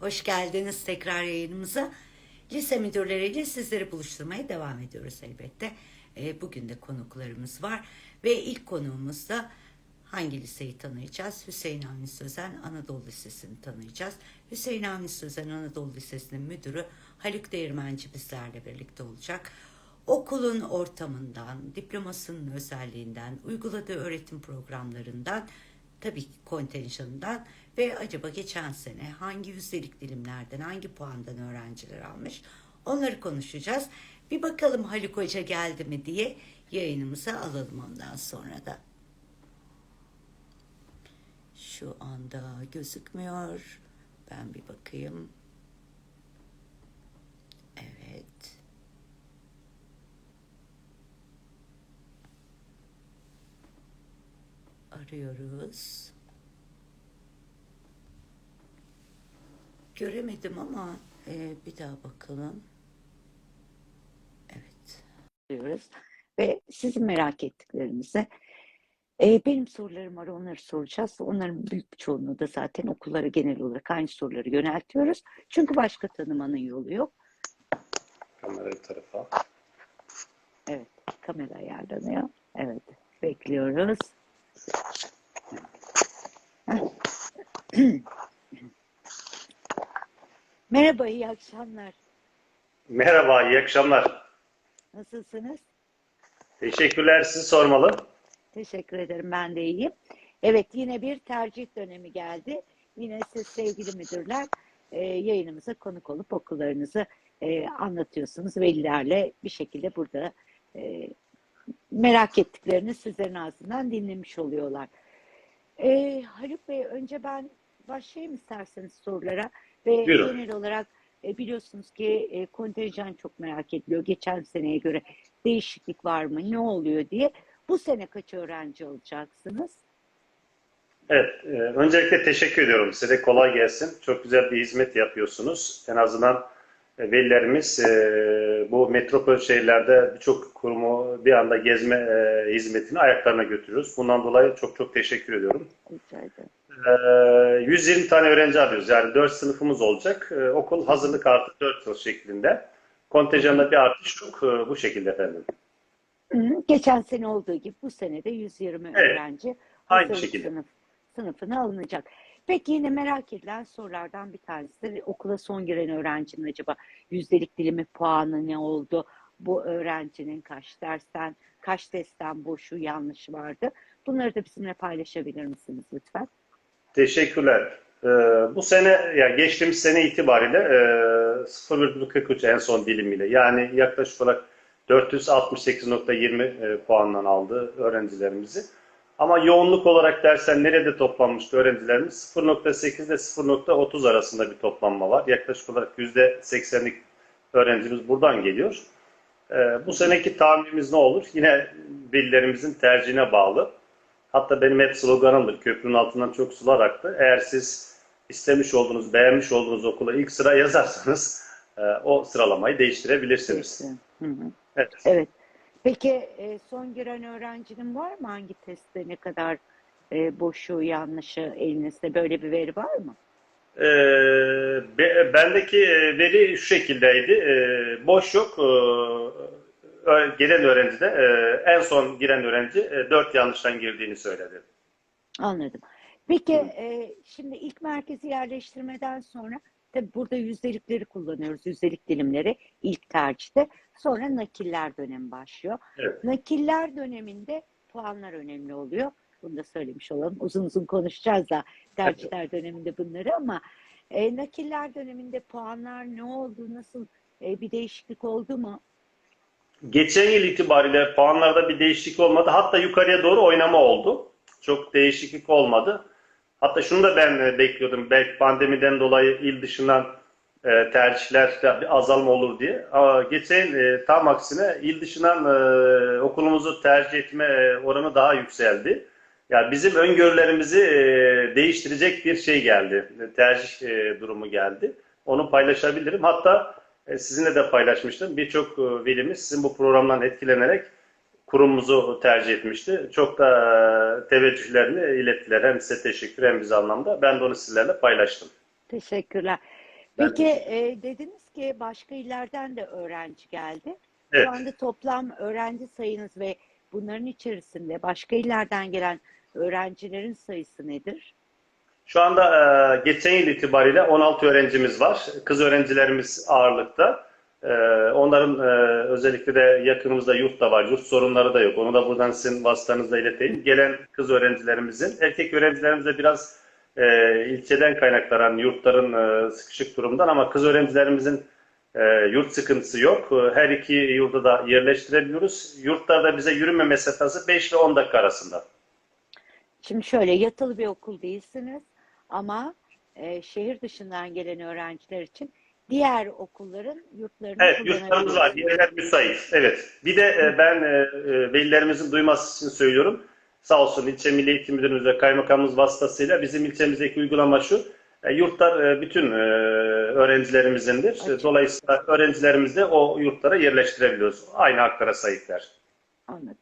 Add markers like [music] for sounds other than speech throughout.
Hoş geldiniz tekrar yayınımıza. Lise müdürleriyle sizleri buluşturmaya devam ediyoruz elbette. Ee, bugün de konuklarımız var. Ve ilk konuğumuz da hangi liseyi tanıyacağız? Hüseyin Avni Sözen Anadolu Lisesi'ni tanıyacağız. Hüseyin Avni Sözen Anadolu Lisesi'nin müdürü Haluk Değirmenci bizlerle birlikte olacak. Okulun ortamından, diplomasının özelliğinden, uyguladığı öğretim programlarından tabii ki kontenjanından ve acaba geçen sene hangi yüzdelik dilimlerden, hangi puandan öğrenciler almış onları konuşacağız. Bir bakalım Haluk Hoca geldi mi diye yayınımıza alalım ondan sonra da. Şu anda gözükmüyor. Ben bir bakayım. Evet. Arıyoruz. Göremedim ama e, bir daha bakalım. Evet. Diyoruz. Ve sizin merak ettiklerinizi e, benim sorularım var onları soracağız. Onların büyük bir çoğunluğu da zaten okullara genel olarak aynı soruları yöneltiyoruz. Çünkü başka tanımanın yolu yok. Kamera bir tarafa. Evet, kamera ayarlanıyor. Evet, bekliyoruz. [clears throat] [clears throat] Merhaba, iyi akşamlar. Merhaba, iyi akşamlar. Nasılsınız? Teşekkürler, sizi sormalı. Teşekkür ederim, ben de iyiyim. Evet, yine bir tercih dönemi geldi. Yine siz sevgili müdürler e, yayınımıza konuk olup okullarınızı e, anlatıyorsunuz. Velilerle bir şekilde burada e, merak ettiklerini sizlerin ağzından dinlemiş oluyorlar. E, Haluk Bey, önce ben başlayayım isterseniz sorulara. Ve Buyurun. genel olarak e, biliyorsunuz ki e, kontenjan çok merak ediliyor. Geçen seneye göre değişiklik var mı, ne oluyor diye. Bu sene kaç öğrenci alacaksınız? Evet, e, öncelikle teşekkür ediyorum. Size kolay gelsin. Çok güzel bir hizmet yapıyorsunuz. En azından e, velilerimiz e, bu metropol şehirlerde birçok kurumu bir anda gezme e, hizmetini ayaklarına götürüyoruz. Bundan dolayı çok çok teşekkür ediyorum. Rica ederim. E, 120 tane öğrenci alıyoruz. Yani 4 sınıfımız olacak. E, okul hazırlık artı 4 yıl şeklinde. Kontenjanda bir artış yok. E, bu şekilde efendim. Geçen sene olduğu gibi bu sene de 120 Evet, öğrenci aynı şekilde. sınıf, sınıfına alınacak. Peki yine merak edilen sorulardan bir tanesi de okula son giren öğrencinin acaba yüzdelik dilimi puanı ne oldu? Bu öğrencinin kaç dersten, kaç testten boşu yanlış vardı? Bunları da bizimle paylaşabilir misiniz lütfen? Teşekkürler. Ee, bu sene, ya geçtiğimiz sene itibariyle e, 0,43 en son dilimiyle yani yaklaşık olarak 468.20 e, puandan aldı öğrencilerimizi. Ama yoğunluk olarak dersen nerede toplanmıştı öğrencilerimiz? 0.8 ile 0.30 arasında bir toplanma var. Yaklaşık olarak %80'lik öğrencimiz buradan geliyor. Ee, bu seneki tahminimiz ne olur? Yine velilerimizin tercihine bağlı. Hatta benim hep sloganımdır. Köprünün altından çok sular aktı. Eğer siz istemiş olduğunuz, beğenmiş olduğunuz okula ilk sıra yazarsanız e, o sıralamayı değiştirebilirsiniz. Hı hı. Evet. Evet. Peki e, son giren öğrencinin var mı? Hangi testte ne kadar e, boşu, yanlışı elinizde böyle bir veri var mı? Be- bendeki e, veri şu şekildeydi. Ee, boş yok. Ö- gelen öğrenci de e, en son giren öğrenci e, 4 yanlıştan girdiğini söyledi. Anladım. Peki e, şimdi ilk merkezi yerleştirmeden sonra tabii burada yüzdelikleri kullanıyoruz. Yüzdelik dilimleri ilk tercihte. Sonra nakiller dönemi başlıyor. Evet. Nakiller döneminde puanlar önemli oluyor. Bunu da söylemiş olalım. Uzun uzun konuşacağız da tercihler döneminde bunları ama e, nakiller döneminde puanlar ne oldu? Nasıl e, bir değişiklik oldu mu? Geçen yıl itibariyle puanlarda bir değişiklik olmadı. Hatta yukarıya doğru oynama oldu. Çok değişiklik olmadı. Hatta şunu da ben e, bekliyordum. Belki pandemiden dolayı il dışından e, tercihlerde bir azalma olur diye. Ama geçen e, tam aksine il dışından e, okulumuzu tercih etme e, oranı daha yükseldi. Ya bizim öngörülerimizi e, değiştirecek bir şey geldi. Tercih e, durumu geldi. Onu paylaşabilirim. Hatta sizinle de paylaşmıştım. Birçok e, velimiz sizin bu programdan etkilenerek kurumumuzu tercih etmişti. Çok da e, teveccühlerini ilettiler. Hem size teşekkür hem bize anlamda. Ben de onu sizlerle paylaştım. Teşekkürler. Peki e, dediniz ki başka illerden de öğrenci geldi. Evet. Şu anda toplam öğrenci sayınız ve bunların içerisinde başka illerden gelen öğrencilerin sayısı nedir? Şu anda e, geçen yıl itibariyle 16 öğrencimiz var. Kız öğrencilerimiz ağırlıkta. E, onların e, özellikle de yakınımızda yurt da var. Yurt sorunları da yok. Onu da buradan sizin vasıtanızla ileteyim. Gelen kız öğrencilerimizin, erkek öğrencilerimiz de biraz e, ilçeden kaynaklanan yurtların e, sıkışık durumundan ama kız öğrencilerimizin e, yurt sıkıntısı yok. E, Her iki yurda da yerleştirebiliyoruz. Yurtlarda bize yürüme mesafesi 5 ile 10 dakika arasında. Şimdi şöyle yatılı bir okul değilsiniz ama e, şehir dışından gelen öğrenciler için diğer okulların yurtlarını Evet, yurtlarımız var. Yerler müsait. Evet. Bir de e, ben e, e, velilerimizin duyması için söylüyorum. Sağ olsun ilçe Milli Eğitim Müdürümüz ve kaymakamımız vasıtasıyla bizim ilçemizdeki uygulama şu. E, Yurtlar e, bütün e, öğrencilerimizindir. Açık. Dolayısıyla öğrencilerimizi de o yurtlara yerleştirebiliyoruz. Aynı haklara sahipler. Anladım.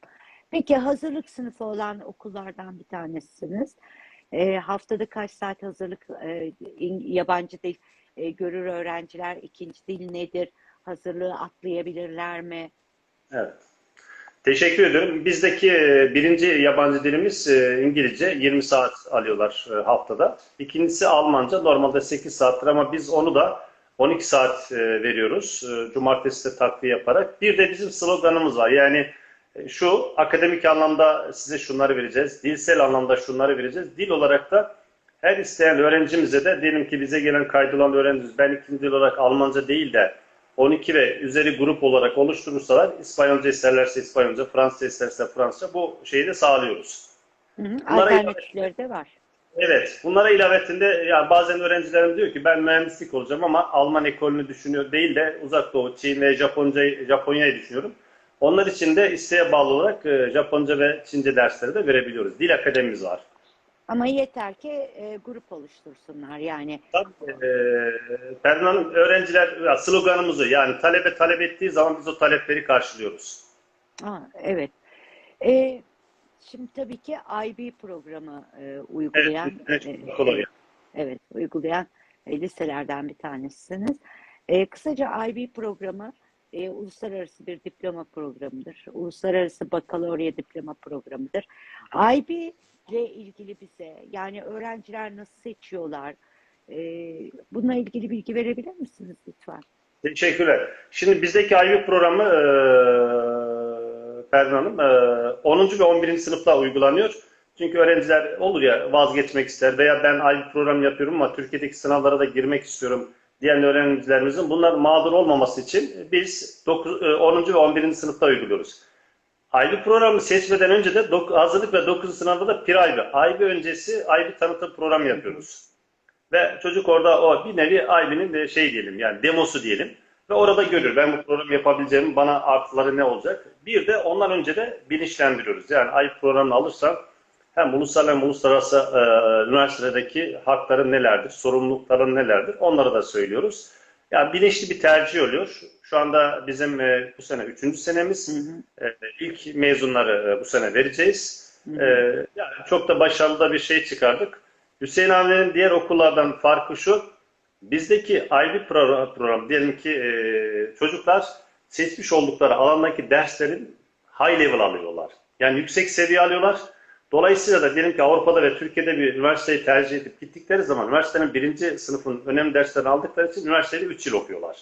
Peki hazırlık sınıfı olan okullardan bir tanesiniz. E, haftada kaç saat hazırlık e, yabancı dil e, görür öğrenciler? İkinci dil nedir? Hazırlığı atlayabilirler mi? Evet. Teşekkür ederim. Bizdeki e, birinci yabancı dilimiz e, İngilizce. 20 saat alıyorlar e, haftada. İkincisi Almanca. Normalde 8 saattir ama biz onu da 12 saat veriyoruz. Cumartesi de takviye yaparak. Bir de bizim sloganımız var. Yani şu akademik anlamda size şunları vereceğiz. Dilsel anlamda şunları vereceğiz. Dil olarak da her isteyen öğrencimize de diyelim ki bize gelen kaydolan öğrencimiz ben ikinci dil olarak Almanca değil de 12 ve üzeri grup olarak oluşturursalar İspanyolca isterlerse İspanyolca, Fransızca isterse Fransızca bu şeyi de sağlıyoruz. Hı hı. Alternatifleri de var. Evet, bunlara ilavetinde ya bazen öğrencilerim diyor ki ben mühendislik olacağım ama Alman ekolünü düşünüyor değil de Uzak Doğu, Çin ve Japoncayı, Japonya'yı düşünüyorum. Onlar için de isteğe bağlı olarak e, Japonca ve Çince dersleri de verebiliyoruz. Dil akademimiz var. Ama yeter ki e, grup oluştursunlar. Yani Tabii, e, Pervin Hanım, öğrenciler sloganımızı yani talebe talep ettiği zaman biz o talepleri karşılıyoruz. Ha, evet. E, şimdi tabii ki IB programı e, uygulayan Evet, e. Evet, uygulayan e, liselerden bir tanesiniz. E, kısaca IB programı e, uluslararası bir diploma programıdır. Uluslararası bakalorya diploma programıdır. IB ile ilgili bize, yani öğrenciler nasıl seçiyorlar? E, bununla ilgili bilgi verebilir misiniz lütfen? Teşekkürler. Şimdi bizdeki IB programı e, Pervin Hanım e, 10. ve 11. sınıfta uygulanıyor. Çünkü öğrenciler olur ya vazgeçmek ister veya ben IB programı yapıyorum ama Türkiye'deki sınavlara da girmek istiyorum diyen öğrencilerimizin bunlar mağdur olmaması için biz 9, e, 10. ve 11. sınıfta uyguluyoruz. IB programı seçmeden önce de hazırlık ve 9. sınavda da pre-IB. IB öncesi IB tanıtım programı yapıyoruz. Ve çocuk orada o bir nevi de şey diyelim yani demosu diyelim. Ve orada görür ben bu programı yapabileceğimi bana artıları ne olacak. Bir de ondan önce de bilinçlendiriyoruz. Yani IB programını alırsam hem ulusal hem uluslararası e, üniversitedeki hakların nelerdir, sorumlulukların nelerdir onları da söylüyoruz. Yani bilinçli bir tercih oluyor. Şu anda bizim e, bu sene üçüncü senemiz. E, ilk mezunları e, bu sene vereceğiz. E, yani çok da başarılı da bir şey çıkardık. Hüseyin abilerin diğer okullardan farkı şu. Bizdeki IB program, program diyelim ki e, çocuklar seçmiş oldukları alandaki derslerin high level alıyorlar. Yani yüksek seviye alıyorlar. Dolayısıyla da diyelim ki Avrupa'da ve Türkiye'de bir üniversiteyi tercih edip gittikleri zaman üniversitenin birinci sınıfın önemli derslerini aldıkları için üniversitede 3 yıl okuyorlar.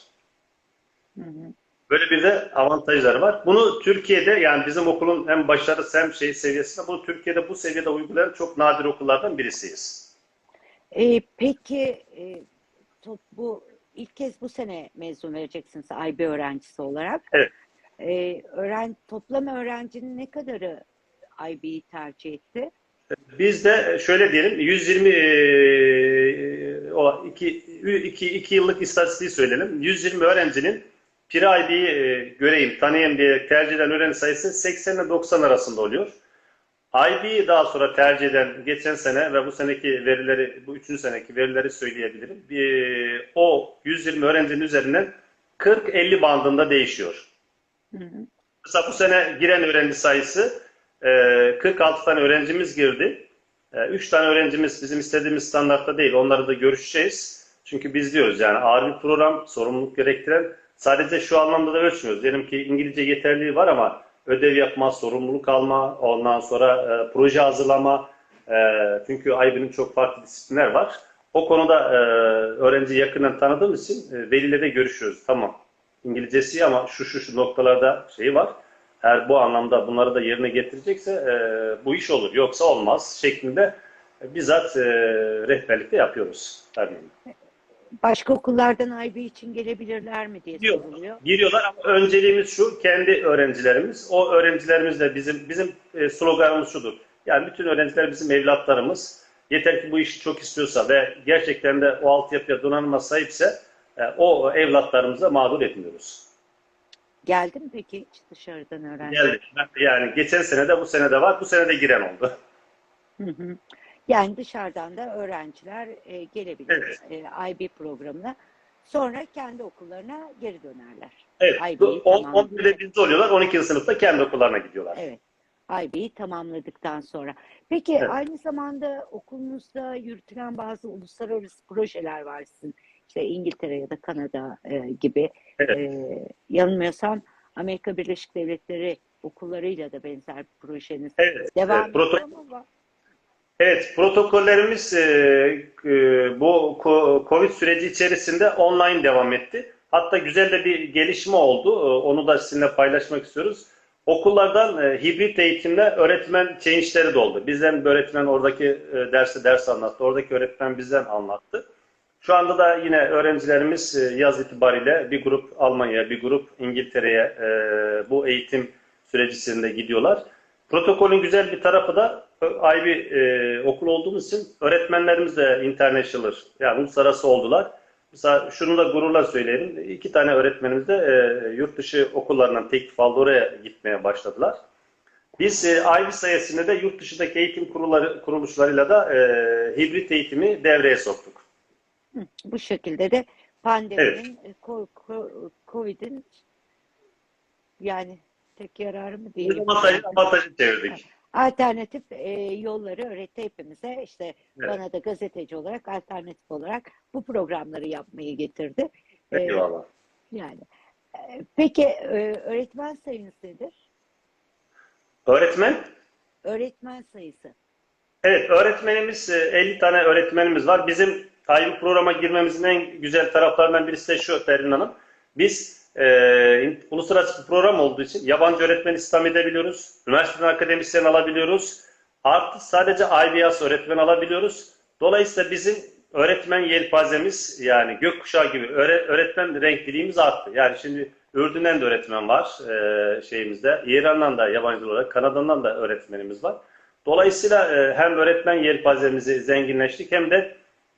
Böyle bir de avantajları var. Bunu Türkiye'de yani bizim okulun hem başarısı hem şey seviyesinde bunu Türkiye'de bu seviyede uygulayan çok nadir okullardan birisiyiz. E, peki e, top, bu ilk kez bu sene mezun vereceksiniz IB öğrencisi olarak. Evet. E, öğren, toplam öğrencinin ne kadarı IB'yi tercih etti? Biz de şöyle diyelim 120 eee, o 2 2 2 yıllık istatistiği söyleyelim. 120 öğrencinin Piri IB'yi eee, göreyim, tanıyayım diye tercih eden öğrenci sayısı 80 ile 90 arasında oluyor. IB'yi daha sonra tercih eden geçen sene ve bu seneki verileri, bu üçüncü seneki verileri söyleyebilirim. Bir, o 120 öğrencinin üzerinden 40-50 bandında değişiyor. Mesela bu sene giren öğrenci sayısı e, 46 tane öğrencimiz girdi. 3 tane öğrencimiz bizim istediğimiz standartta değil. Onları da görüşeceğiz. Çünkü biz diyoruz yani ağır bir program, sorumluluk gerektiren sadece şu anlamda da ölçmüyoruz. Diyelim ki İngilizce yeterliği var ama ödev yapma, sorumluluk alma, ondan sonra e, proje hazırlama. E, çünkü IB'nin çok farklı disiplinler var. O konuda e, öğrenciyi yakından tanıdığımız için e, veliyle de görüşüyoruz. Tamam. İngilizcesi ama şu şu şu noktalarda şeyi var. Eğer bu anlamda bunları da yerine getirecekse e, bu iş olur. Yoksa olmaz şeklinde bizzat e, rehberlikte yapıyoruz. Örneğin. Başka okullardan IB için gelebilirler mi diye Yok. soruluyor. Giriyorlar ama önceliğimiz şu kendi öğrencilerimiz. O öğrencilerimiz de bizim bizim e, sloganımız şudur. Yani bütün öğrenciler bizim evlatlarımız. Yeter ki bu işi çok istiyorsa ve gerçekten de o altyapıya donanıma sahipse e, o evlatlarımıza mağdur etmiyoruz. Geldi mi peki hiç dışarıdan öğrenci? Geldi. Yani geçen sene de bu sene de var. Bu sene de giren oldu. Hı hı. Yani dışarıdan da öğrenciler e, gelebilir Evet. e, IB programına. Sonra kendi okullarına geri dönerler. Evet. IB'yi 10 tamamladık. de bizde oluyorlar. 12. sınıfta kendi okullarına gidiyorlar. Evet. IB'yi tamamladıktan sonra. Peki Evet. aynı zamanda okulunuzda yürütülen bazı uluslararası projeler var sizin. İşte İngiltere ya da Kanada e, gibi. Evet. E, yanılmıyorsam Amerika Birleşik Devletleri okullarıyla da benzer projeniz Evet. devam evet. Ediyor mu? Evet, protokollerimiz e, e, bu Covid süreci içerisinde online devam etti. Hatta güzel de bir gelişme oldu. E, Onu da sizinle paylaşmak istiyoruz. Okullardan e, hibrit eğitimle öğretmen change'leri de oldu. Bizden bir öğretmen oradaki e, dersi ders anlattı. Oradaki öğretmen bizden anlattı. Şu anda da yine öğrencilerimiz e, yaz itibariyle bir grup Almanya'ya, bir grup İngiltere'ye e, bu eğitim sürecisinde gidiyorlar. Protokolün güzel bir tarafı da e, IB e, okul olduğumuz için öğretmenlerimiz de international yani uluslararası oldular. Mesela şunu da gururla söyleyelim. İki tane öğretmenimiz de yurt dışı okullarından teklif aldı oraya gitmeye başladılar. Biz e, IB sayesinde de yurt dışındaki eğitim kuruluşlarıyla da hibrit eğitimi devreye soktuk. Bu şekilde de pandeminin, e, ko- ko- Covid'in yani tek yararı mı değil? Avantajı, avantajı çevirdik. Alternatif e, yolları öğretti hepimize. İşte Evet. bana da gazeteci olarak alternatif olarak bu programları yapmayı getirdi. E, Eyvallah. yani e, peki e, öğretmen sayınız nedir? Öğretmen Öğretmen sayısı. Evet, öğretmenimiz e, 50 tane öğretmenimiz var. Bizim IB programa girmemizin en güzel taraflarından birisi de şu Perin Hanım. Biz e, uluslararası bir program olduğu için yabancı öğretmen istihdam edebiliyoruz. Üniversiteden akademisyen alabiliyoruz. Artı sadece IBS öğretmen alabiliyoruz. Dolayısıyla bizim öğretmen yelpazemiz yani gökkuşağı gibi öğre- öğretmen renkliliğimiz arttı. Yani şimdi Ürdün'den de öğretmen var e, şeyimizde. İran'dan da yabancı olarak, Kanada'dan da öğretmenimiz var. Dolayısıyla e, hem öğretmen yelpazemizi zenginleştik hem de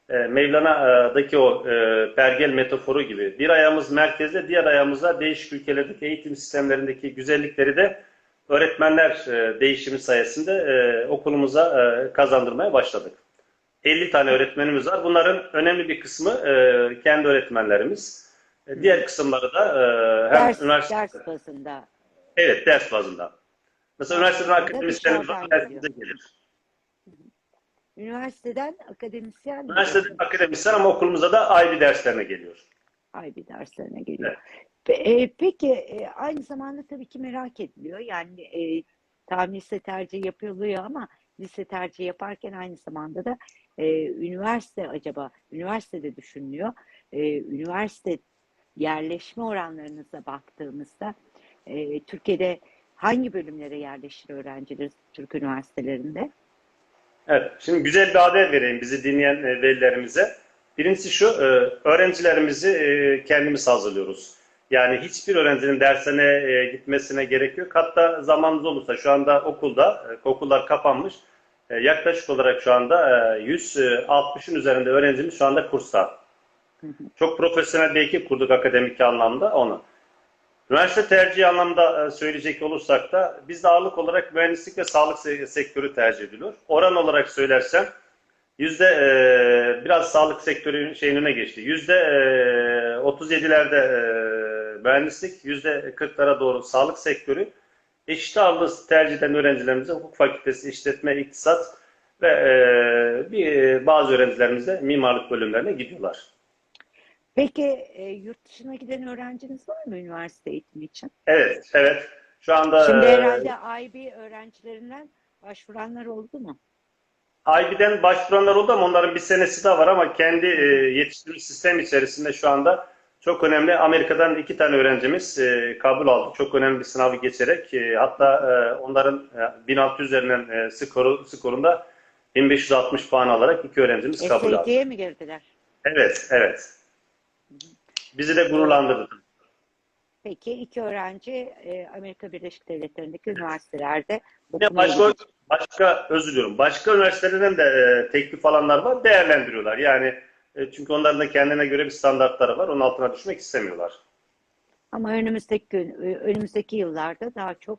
Mevlana'daki o e, pergel metaforu gibi bir ayağımız merkezde, diğer ayağımızda değişik ülkelerdeki eğitim sistemlerindeki güzellikleri de öğretmenler e, değişimi sayesinde e, okulumuza e, kazandırmaya başladık. 50 tane öğretmenimiz var. Bunların önemli bir kısmı e, kendi öğretmenlerimiz. E, diğer kısımları da e, hem Ders, üniversite ders bazında. Evet, ders bazında. Mesela üniversiteden akademisyenimiz var, dersimize gelir. Üniversiteden akademisyen mi? Üniversiteden akademisyen ama okulumuza da IB derslerine geliyor. IB derslerine geliyor. Pe- e, Peki e, aynı zamanda tabii ki merak ediliyor. Yani e, tam lise tercihi yapılıyor ama lise tercihi yaparken aynı zamanda da e, üniversite acaba üniversitede düşünülüyor. E, üniversite yerleşme oranlarınıza baktığımızda e, Türkiye'de hangi bölümlere yerleşir öğrenciler Türk üniversitelerinde? Evet, şimdi güzel bir haber vereyim bizi dinleyen e, velilerimize. Birincisi şu, e, öğrencilerimizi e, kendimiz hazırlıyoruz. Yani hiçbir öğrencinin dersine gitmesine gerek yok. Hatta zamanınız olursa şu anda okulda, okullar kapanmış. Yaklaşık olarak şu anda e, 160'ın üzerinde öğrencimiz şu anda kursta. Çok profesyonel bir ekip kurduk akademik anlamda onu. Üniversite tercihi anlamda e, söyleyecek olursak da bizde ağırlık olarak mühendislik ve sağlık se- sektörü tercih ediliyor. Oran olarak söylersem yüzde e, biraz sağlık sektörü şeyin önüne geçti. Yüzde e, 37'lerde e, mühendislik, yüzde 40'lara doğru sağlık sektörü. Eşit ağırlığı tercih eden öğrencilerimize hukuk fakültesi, işletme, iktisat ve e, bir, bazı öğrencilerimiz de mimarlık bölümlerine gidiyorlar. Peki e, yurt dışına giden öğrenciniz var mı üniversite eğitimi için? Evet, evet. Şu anda Şimdi e, herhalde IB öğrencilerinden başvuranlar oldu mu? IB'den başvuranlar oldu ama onların bir senesi daha var ama kendi e, yetiştirme sistem içerisinde şu anda çok önemli. Amerika'dan iki tane öğrencimiz e, kabul aldı. Çok önemli bir sınavı geçerek e, hatta e, onların e, 1600 üzerinden e, skoru, skorunda 1560 puan alarak iki öğrencimiz kabul aldı. SAT'ye mi girdiler? Evet, evet. Bizi de gururlandırdı. Peki iki öğrenci e, Amerika Birleşik Devletleri'ndeki üniversitelerde okumaya başka, başka özür diliyorum. Başka üniversitelerden de e, teklif alanlar var. Değerlendiriyorlar. Yani e, çünkü onların da kendine göre bir standartları var. Onun altına düşmek istemiyorlar. Ama önümüzdeki gün, önümüzdeki yıllarda daha çok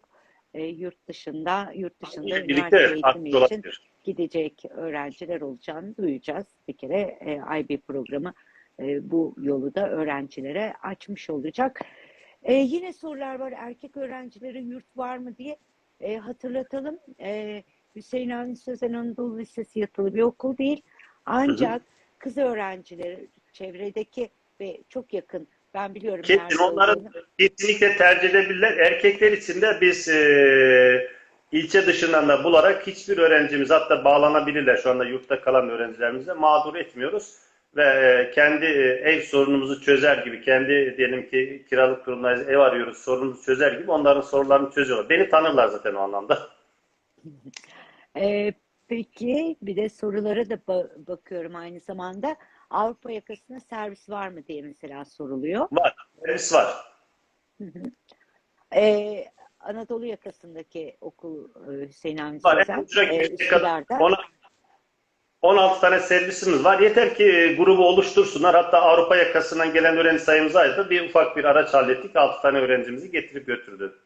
e, yurt dışında, yurt dışında Birlikte üniversite eğitimi için olabilir. gidecek öğrenciler olacağını duyacağız. Bir kere e, IB programı e, bu yolu da öğrencilere açmış olacak. E, yine sorular var. Erkek öğrencilere yurt var mı diye e, hatırlatalım. E, Hüseyin Avni Sözen Anadolu Lisesi yatılı bir okul değil. Ancak kız öğrencileri çevredeki ve çok yakın ben biliyorum Kesin olduğunu. kesinlikle tercih edebilirler. Erkekler için de biz e, ilçe dışından da bularak hiçbir öğrencimiz hatta bağlanabilirler. Şu anda yurtta kalan öğrencilerimize mağdur etmiyoruz. Ve e, kendi e, ev sorunumuzu çözer gibi, kendi diyelim ki kiralık durumdayız, ev arıyoruz, sorunumuzu çözer gibi onların sorularını çözüyorlar. Beni tanırlar zaten o anlamda. Ee, [laughs] peki bir de sorulara da ba- bakıyorum aynı zamanda. Avrupa yakasına servis var mı diye mesela soruluyor. Var, servis var. Ee, Anadolu yakasındaki okul e, Hüseyin Avni Var. Uçak e, Üsküdar'da. ona- 16 tane servisimiz var. Yeter ki e, grubu oluştursunlar. Hatta Avrupa yakasından gelen öğrenci sayımız ayrıca bir ufak bir araç hallettik. 6 tane öğrencimizi getirip götürdü.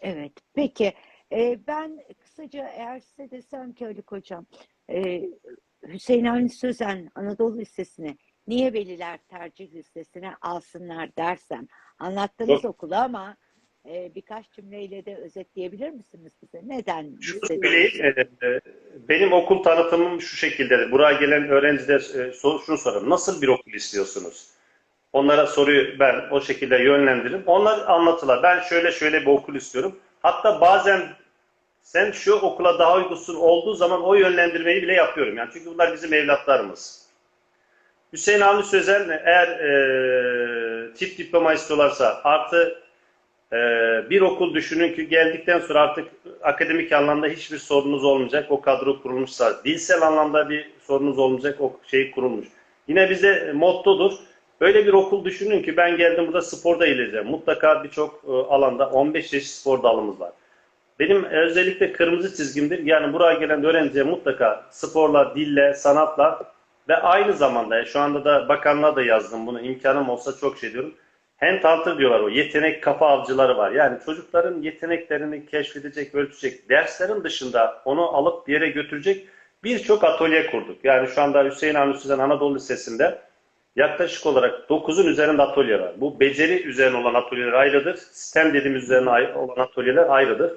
Evet, peki. Ee, ben kısaca eğer size desem ki Haluk Hocam, e, Hüseyin Avni Sözen Anadolu Lisesi'ne niye veliler tercih listesine alsınlar dersem, anlattığınız Çok- okulu ama e, birkaç cümleyle de özetleyebilir misiniz bize? Neden Şunu söyleyeyim, e, e, benim okul tanıtımım şu şekildedir. Buraya gelen öğrenciler e, sor- şunu sorar. Nasıl bir okul istiyorsunuz? Onlara soruyu ben o şekilde yönlendiririm. Onlar anlatırlar. Ben şöyle şöyle bir okul istiyorum. Hatta bazen sen şu okula daha uygunsun olduğu zaman o yönlendirmeyi bile yapıyorum. Yani çünkü bunlar bizim evlatlarımız. Hüseyin Avni Sözen eğer e, çift diploma istiyorlarsa artı bir okul düşünün ki geldikten sonra artık akademik anlamda hiçbir sorunuz olmayacak. O kadro kurulmuşsa. Dilsel anlamda bir sorunuz olmayacak. O şey kurulmuş. Yine bize mottodur. Böyle bir okul düşünün ki ben geldim burada sporda ilerleyeceğim. Mutlaka birçok e, alanda 15 çeşit spor dalımız var. Benim özellikle kırmızı çizgimdir. Yani buraya gelen öğrenciye mutlaka sporla, dille, sanatla ve aynı zamanda şu anda da bakanlığa da yazdım bunu. imkanım olsa çok şey diyorum. Handhunter diyorlar o. Yetenek kafa avcıları var. Yani çocukların yeteneklerini keşfedecek, ölçecek, derslerin dışında onu alıp bir yere götürecek birçok atölye kurduk. Yani şu anda Hüseyin Avni Sözen Anadolu Lisesi'nde yaklaşık olarak 9'un üzerinde atölye var. Bu beceri üzerine olan atölyeler ayrıdır. Sistem dediğimiz üzerine olan atölyeler ayrıdır.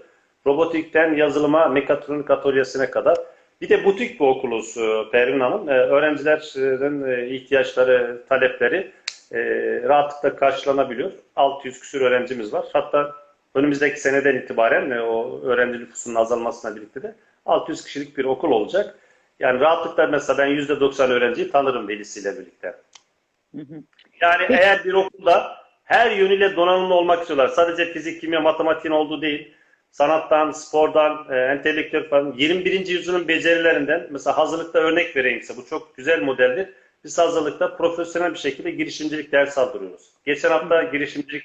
Robotikten yazılıma, mekatronik atölyesine kadar. Bir de butik bir okuluz Pervin Hanım. E, Öğrencilerin e, ihtiyaçları, talepleri e, rahatlıkla karşılanabiliyor. 600 küsur öğrencimiz var. Hatta önümüzdeki seneden itibaren e, o öğrenci nüfusunun azalmasına birlikte de 600 kişilik bir okul olacak. Yani rahatlıkla mesela ben %90 öğrenciyi tanırım velisiyle birlikte. Hı hı. Yani Peki. eğer bir okulda her yönüyle donanımlı olmak istiyorlar. Sadece fizik, kimya, matematiğin olduğu değil. Sanattan, spordan, e, entelektüel falan 21. yüzyılın becerilerinden mesela hazırlıkta örnek vereyim size. Bu çok güzel modeldir. Biz hazırlıkta profesyonel bir şekilde girişimcilik ders aldırıyoruz. Geçen hafta girişimcilik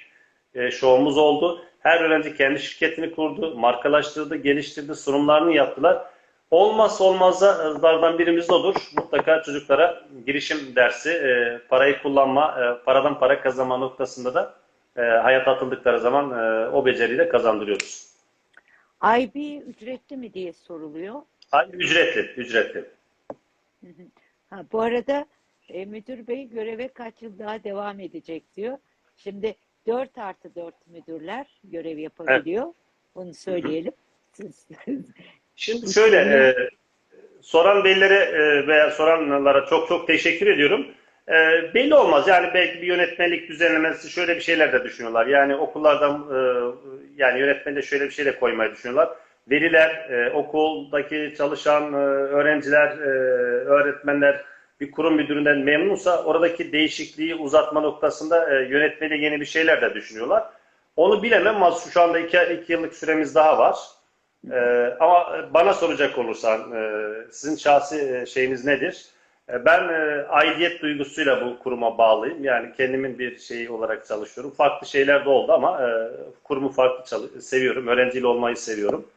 e, şovumuz oldu. Her öğrenci kendi şirketini kurdu, markalaştırdı, geliştirdi, sunumlarını yaptılar. Olmazsa olmazlardan birimiz de odur. Mutlaka çocuklara girişim dersi, e, parayı kullanma, e, paradan para kazanma noktasında da e, hayata atıldıkları zaman e, o beceriyi de kazandırıyoruz. IB ücretli mi diye soruluyor. Hayır, ücretli, ücretli. Ha, bu arada e, müdür bey göreve kaç yıl daha devam edecek diyor. Şimdi 4 artı 4 müdürler görev yapabiliyor. Bunu söyleyelim. Şimdi şöyle, e, soran beylere e, veya soranlara çok çok teşekkür ediyorum. E, belli olmaz. Yani belki bir yönetmelik düzenlemesi şöyle bir şeyler de düşünüyorlar. Yani okullardan e, yani yönetmende şöyle bir şey de koymayı düşünüyorlar. Veliler, e, okuldaki çalışan e, öğrenciler, e, öğretmenler bir kurum müdüründen memnunsa oradaki değişikliği uzatma noktasında e, yönetmede yeni bir şeyler de düşünüyorlar. Onu bilemem ama şu anda iki, iki yıllık süremiz daha var. E, ama bana soracak olursan e, sizin şahsi e, şeyiniz nedir? E, Ben e, aidiyet duygusuyla bu kuruma bağlıyım. Yani kendimin bir şeyi olarak çalışıyorum. Farklı şeyler de oldu ama e, kurumu farklı seviyorum. Öğrenciyle olmayı seviyorum.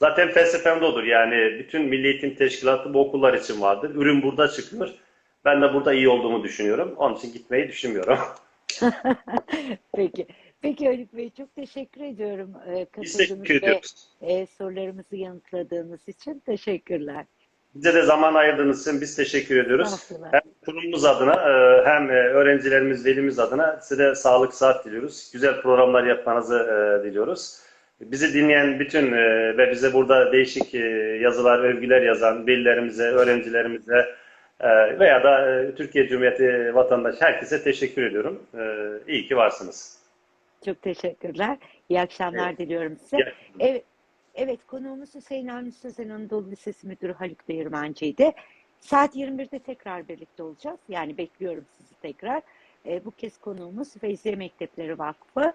Zaten felsefem de odur. Yani bütün Milli Eğitim Teşkilatı bu okullar için vardır. Ürün burada çıkıyor. Ben de burada iyi olduğumu düşünüyorum. Onun için gitmeyi düşünmüyorum. [laughs] Peki. Peki Haluk Bey çok teşekkür ediyorum e, katıldığınız teşekkür ve e, sorularımızı yanıtladığınız için teşekkürler. Bize de zaman ayırdığınız için biz teşekkür ediyoruz. Hem kurumumuz adına e, hem e, öğrencilerimiz, velimiz adına size de sağlık, saat diliyoruz. Güzel programlar yapmanızı e, diliyoruz. Bizi dinleyen bütün ve bize burada değişik yazılar, övgüler yazan velilerimize, öğrencilerimize veya da Türkiye Cumhuriyeti vatandaşı herkese teşekkür ediyorum. İyi ki varsınız. Çok teşekkürler. İyi akşamlar diliyorum size. Evet, evet konuğumuz Hüseyin Avni Sözen Anadolu Lisesi Müdürü Haluk Değirmenci'ydi. Saat 21'de tekrar birlikte olacağız. Yani bekliyorum sizi tekrar. E, bu kez konuğumuz Feyziye Mektepleri Vakfı,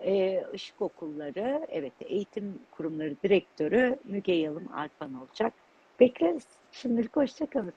e, Işık Okulları, evet Eğitim Kurumları Direktörü Müge Yalım Alpan olacak. Bekleriz. Şimdilik hoşçakalın.